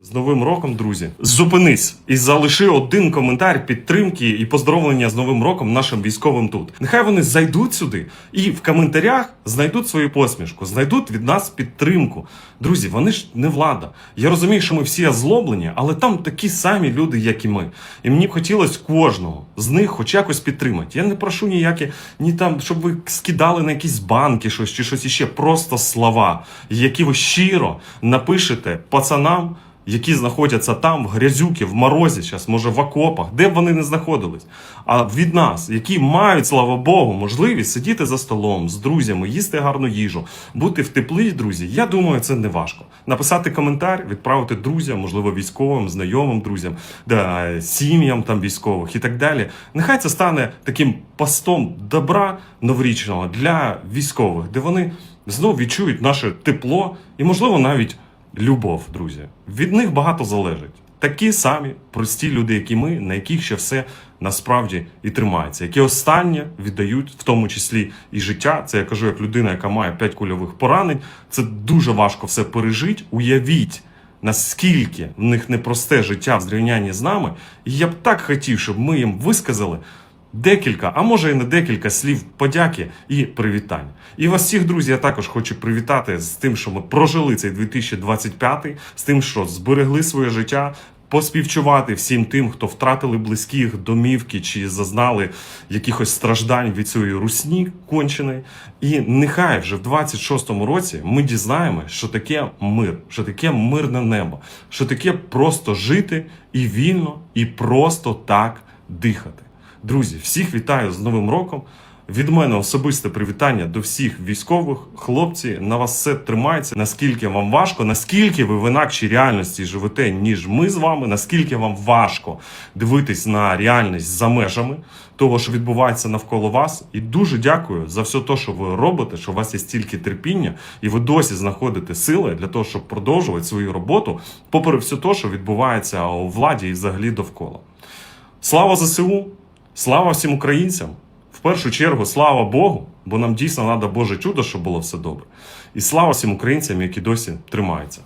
З Новим роком, друзі, зупинись і залиши один коментар підтримки і поздоровлення з Новим роком нашим військовим тут. Нехай вони зайдуть сюди і в коментарях знайдуть свою посмішку, знайдуть від нас підтримку. Друзі, вони ж не влада. Я розумію, що ми всі озлоблені, але там такі самі люди, як і ми. І мені б хотілося кожного з них хоч якось підтримати. Я не прошу ніякі, ні там, щоб ви скидали на якісь банки щось чи щось іще. Просто слова, які ви щиро напишете пацанам які знаходяться там, в грязюки, в морозі, зараз, може в окопах, де б вони не знаходились. А від нас, які мають, слава Богу, можливість сидіти за столом з друзями, їсти гарну їжу, бути в теплі, друзі, я думаю, це не важко. Написати коментар, відправити друзям, можливо, військовим, знайомим друзям, да, сім'ям там військових і так далі. Нехай це стане таким постом добра новорічного для військових, де вони знов відчують наше тепло і, можливо, навіть любов, друзі. Від них багато залежить. Такі самі прості люди, як і ми, на яких ще все насправді і тримається, які останнє віддають, в тому числі і життя. Це я кажу як людина, яка має 5 кульових поранень. Це дуже важко все пережити. Уявіть. Наскільки в них непросте життя в зрівнянні з нами, і я б так хотів, щоб ми їм висказали декілька, а може і не декілька слів подяки і привітань. І вас всіх, друзі, я також хочу привітати з тим, що ми прожили цей 2025, з тим, що зберегли своє життя. Поспівчувати всім тим, хто втратили близьких домівки чи зазнали якихось страждань від цієї русні конченої. І нехай вже в 26-му році ми дізнаємося, що таке мир, що таке мирне небо, що таке просто жити і вільно, і просто так дихати. Друзі, всіх вітаю з Новим роком. Від мене особисте привітання до всіх військових. Хлопці, на вас все тримається. Наскільки вам важко, наскільки ви в інакшій реальності живете, ніж ми з вами, наскільки вам важко дивитись на реальність за межами того, що відбувається навколо вас. І дуже дякую за все те, що ви робите, що у вас є стільки терпіння, і ви досі знаходите сили для того, щоб продовжувати свою роботу, попри все те, що відбувається у владі і взагалі довкола. Слава ЗСУ! Слава всім українцям! В першу чергу, слава Богу, бо нам дійсно треба Боже чудо, щоб було все добре. І слава всім українцям, які досі тримаються.